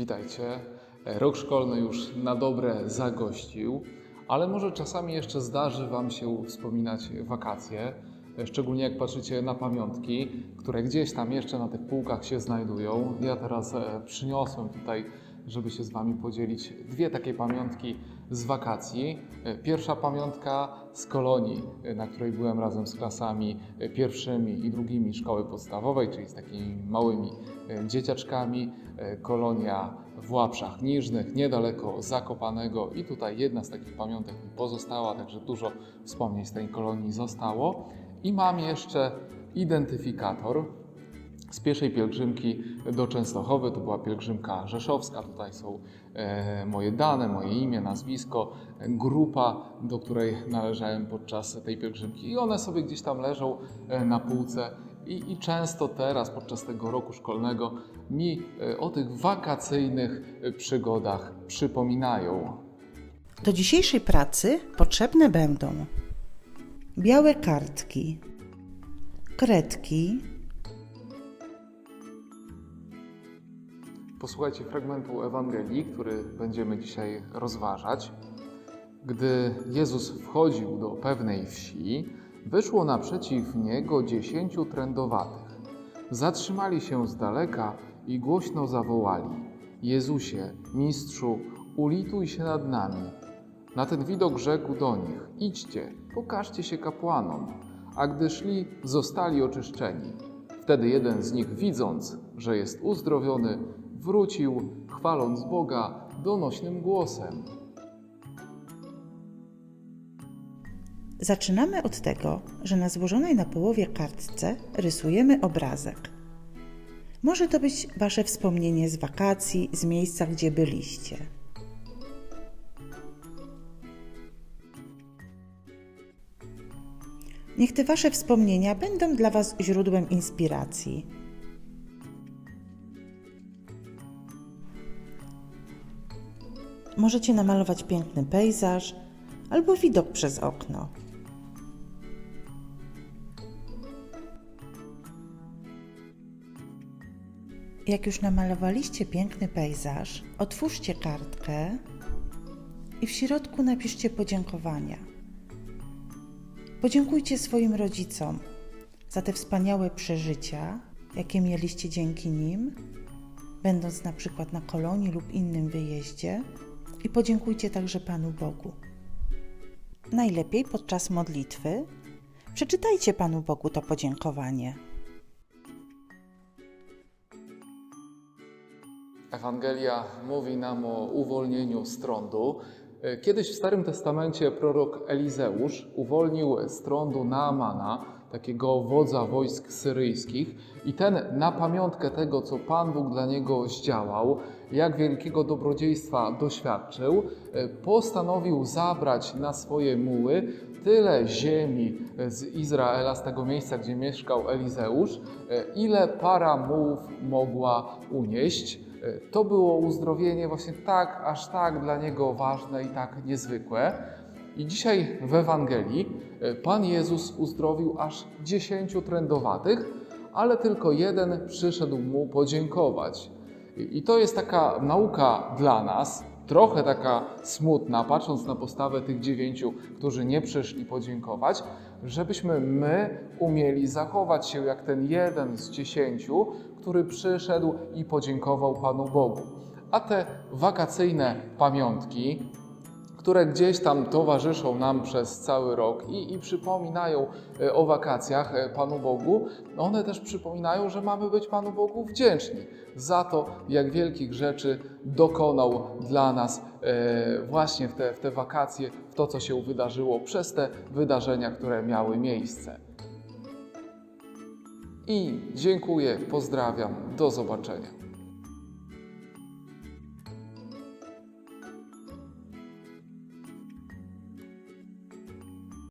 Witajcie. Rok szkolny już na dobre zagościł, ale może czasami jeszcze zdarzy Wam się wspominać wakacje, szczególnie jak patrzycie na pamiątki, które gdzieś tam jeszcze na tych półkach się znajdują. Ja teraz e, przyniosłem tutaj, żeby się z Wami podzielić, dwie takie pamiątki z wakacji. E, Pierwsza pamiątka z kolonii, e, na której byłem razem z klasami e, pierwszymi i drugimi szkoły podstawowej, czyli z takimi małymi dzieciaczkami. Kolonia w Łapszach Niżnych, niedaleko Zakopanego i tutaj jedna z takich pamiątek mi pozostała, także dużo wspomnień z tej kolonii zostało. I mam jeszcze identyfikator z pierwszej pielgrzymki do Częstochowy. To była pielgrzymka rzeszowska. Tutaj są e, moje dane, moje imię, nazwisko, grupa, do której należałem podczas tej pielgrzymki. I one sobie gdzieś tam leżą e, na półce. I, I często teraz, podczas tego roku szkolnego, mi e, o tych wakacyjnych przygodach przypominają. Do dzisiejszej pracy potrzebne będą białe kartki, kredki, Posłuchajcie fragmentu Ewangelii, który będziemy dzisiaj rozważać. Gdy Jezus wchodził do pewnej wsi, wyszło naprzeciw niego dziesięciu trędowatych. Zatrzymali się z daleka i głośno zawołali: Jezusie, mistrzu, ulituj się nad nami. Na ten widok rzekł do nich: Idźcie, pokażcie się kapłanom. A gdy szli, zostali oczyszczeni. Wtedy jeden z nich, widząc, że jest uzdrowiony, wrócił, chwaląc Boga donośnym głosem. Zaczynamy od tego, że na złożonej na połowie kartce rysujemy obrazek. Może to być Wasze wspomnienie z wakacji, z miejsca, gdzie byliście. Niech te Wasze wspomnienia będą dla Was źródłem inspiracji. Możecie namalować piękny pejzaż albo widok przez okno. Jak już namalowaliście piękny pejzaż, otwórzcie kartkę i w środku napiszcie podziękowania. Podziękujcie swoim rodzicom za te wspaniałe przeżycia, jakie mieliście dzięki nim, będąc na przykład na kolonii lub innym wyjeździe, i podziękujcie także Panu Bogu. Najlepiej podczas modlitwy przeczytajcie Panu Bogu to podziękowanie. Ewangelia mówi nam o uwolnieniu z trądu. Kiedyś w Starym Testamencie prorok Elizeusz uwolnił z trądu Naamana, takiego wodza wojsk syryjskich, i ten na pamiątkę tego, co Pan Bóg dla niego zdziałał, jak wielkiego dobrodziejstwa doświadczył, postanowił zabrać na swoje muły tyle ziemi z Izraela, z tego miejsca, gdzie mieszkał Elizeusz, ile para mułów mogła unieść. To było uzdrowienie właśnie tak, aż tak dla niego ważne i tak niezwykłe. I dzisiaj w Ewangelii e, Pan Jezus uzdrowił aż dziesięciu trędowatych, ale tylko jeden przyszedł mu podziękować. I to jest taka nauka dla nas, trochę taka smutna, patrząc na postawę tych dziewięciu, którzy nie przyszli podziękować, żebyśmy my umieli zachować się jak ten jeden z dziesięciu, który przyszedł i podziękował Panu Bogu. A te wakacyjne pamiątki, które gdzieś tam towarzyszą nam przez cały rok i, i przypominają e, o wakacjach e, Panu Bogu, one też przypominają, że mamy być Panu Bogu wdzięczni za to, jak wielkich rzeczy dokonał dla nas e, właśnie w te, w te wakacje, w to, co się wydarzyło przez te wydarzenia, które miały miejsce. I dziękuję, pozdrawiam, do zobaczenia.